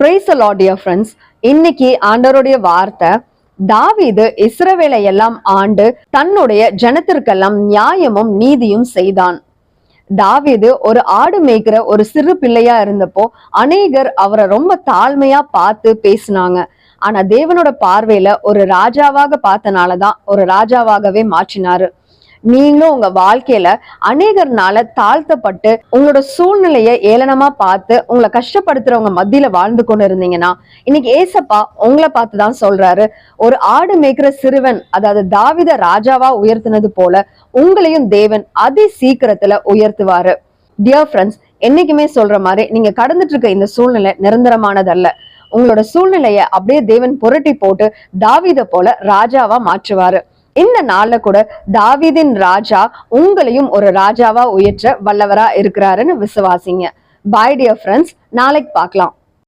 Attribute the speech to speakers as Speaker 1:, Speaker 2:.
Speaker 1: Price dear friends இன்னைக்கு ஆண்டவருடைய வார்த்தை தாவீது இஸ்ரவேலை எல்லாம் ஆண்டு தன்னுடைய ஜனத்திற்கெல்லாம் நியாயமும் நீதியும் செய்தான். தாவீது ஒரு ஆடு மேய்க்கிற ஒரு சிறு பிள்ளையா இருந்தப்போ அநேகர் அவரை ரொம்ப தாழ்மையா பார்த்து பேசினாங்க. ஆனா தேவனோட பார்வையில ஒரு ராஜாவாக பார்த்தனாலதான் ஒரு ராஜாவாகவே மாற்றினாரு. நீங்களும் உங்க வாழ்க்கையில அநேகர்னால தாழ்த்தப்பட்டு உங்களோட சூழ்நிலைய ஏளனமா பார்த்து உங்களை கஷ்டப்படுத்துறவங்க மத்தியில வாழ்ந்து கொண்டு இருந்தீங்கன்னா இன்னைக்கு ஏசப்பா உங்களை பார்த்து தான் சொல்றாரு. ஒரு ஆடு மேய்க்கிற சிறுவன் அதாவது தாவித ராஜாவா உயர்த்தினது போல உங்களையும் தேவன் அதி சீக்கிரத்துல உயர்த்துவாரு. டியர் ஃப்ரெண்ட்ஸ் என்னைக்குமே சொல்ற மாதிரி நீங்க கடந்துட்டு இருக்க இந்த சூழ்நிலை நிரந்தரமானதல்ல. உங்களோட சூழ்நிலைய அப்படியே தேவன் புரட்டி போட்டு தாவித போல ராஜாவா மாற்றுவாரு. இந்த நாள்ல கூட தாவிதின் ராஜா உங்களையும் ஒரு ராஜாவா உயற்ற வல்லவரா இருக்கிறாருன்னு விசுவாசிங்க. பாய் டியர் ஃப்ரெண்ட்ஸ் நாளைக்கு பார்க்கலாம்.